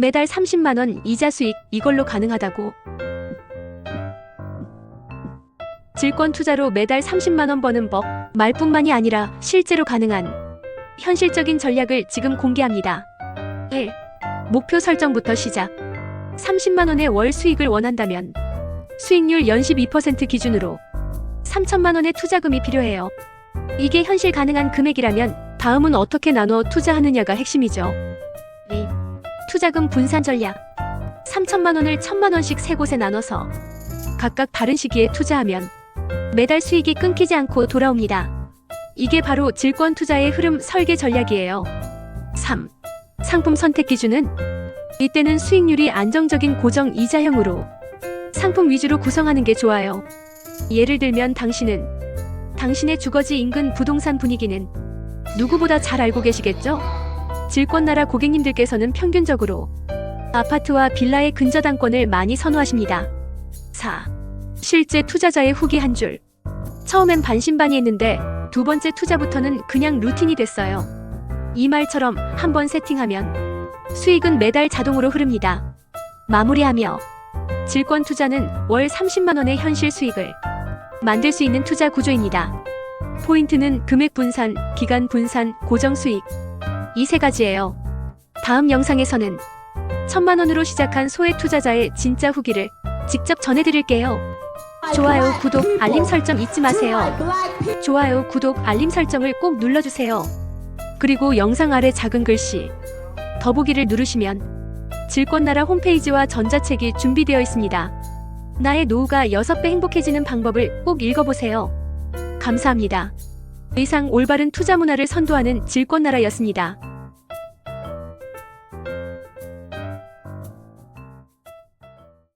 매달 30만원 이자 수익 이걸로 가능하다고. 질권 투자로 매달 30만원 버는 법, 말뿐만이 아니라 실제로 가능한 현실적인 전략을 지금 공개합니다. 1. 목표 설정부터 시작. 30만원의 월 수익을 원한다면 수익률 연십 2% 기준으로 3천만원의 투자금이 필요해요. 이게 현실 가능한 금액이라면 다음은 어떻게 나눠 투자하느냐가 핵심이죠. 2. 투자금 분산 전략. 3천만 원을 1천만 원씩 세 곳에 나눠서 각각 다른 시기에 투자하면 매달 수익이 끊기지 않고 돌아옵니다. 이게 바로 질권 투자의 흐름 설계 전략이에요. 3. 상품 선택 기준은 이때는 수익률이 안정적인 고정 이자형으로 상품 위주로 구성하는 게 좋아요. 예를 들면 당신은 당신의 주거지 인근 부동산 분위기는 누구보다 잘 알고 계시겠죠? 질권나라 고객님들께서는 평균적으로 아파트와 빌라의 근저당권을 많이 선호하십니다. 4. 실제 투자자의 후기 한 줄. 처음엔 반신반의했는데 두 번째 투자부터는 그냥 루틴이 됐어요. 이 말처럼 한 번 세팅하면 수익은 매달 자동으로 흐릅니다. 마무리하며 질권 투자는 월 30만 원의 현실 수익을 만들 수 있는 투자 구조입니다. 포인트는 금액 분산, 기간 분산, 고정 수익. 이 세 가지예요. 다음 영상에서는 천만 원으로 시작한 소액 투자자의 진짜 후기를 직접 전해드릴게요. 좋아요, 구독, 알림 설정 잊지 마세요. 좋아요, 구독, 알림 설정을 꼭 눌러주세요. 그리고 영상 아래 작은 글씨 더보기를 누르시면 질권나라 홈페이지와 전자책이 준비되어 있습니다. 나의 노후가 6배 행복해지는 방법을 꼭 읽어보세요. 감사합니다. 이상 올바른 투자 문화를 선도하는 질권 나라였습니다.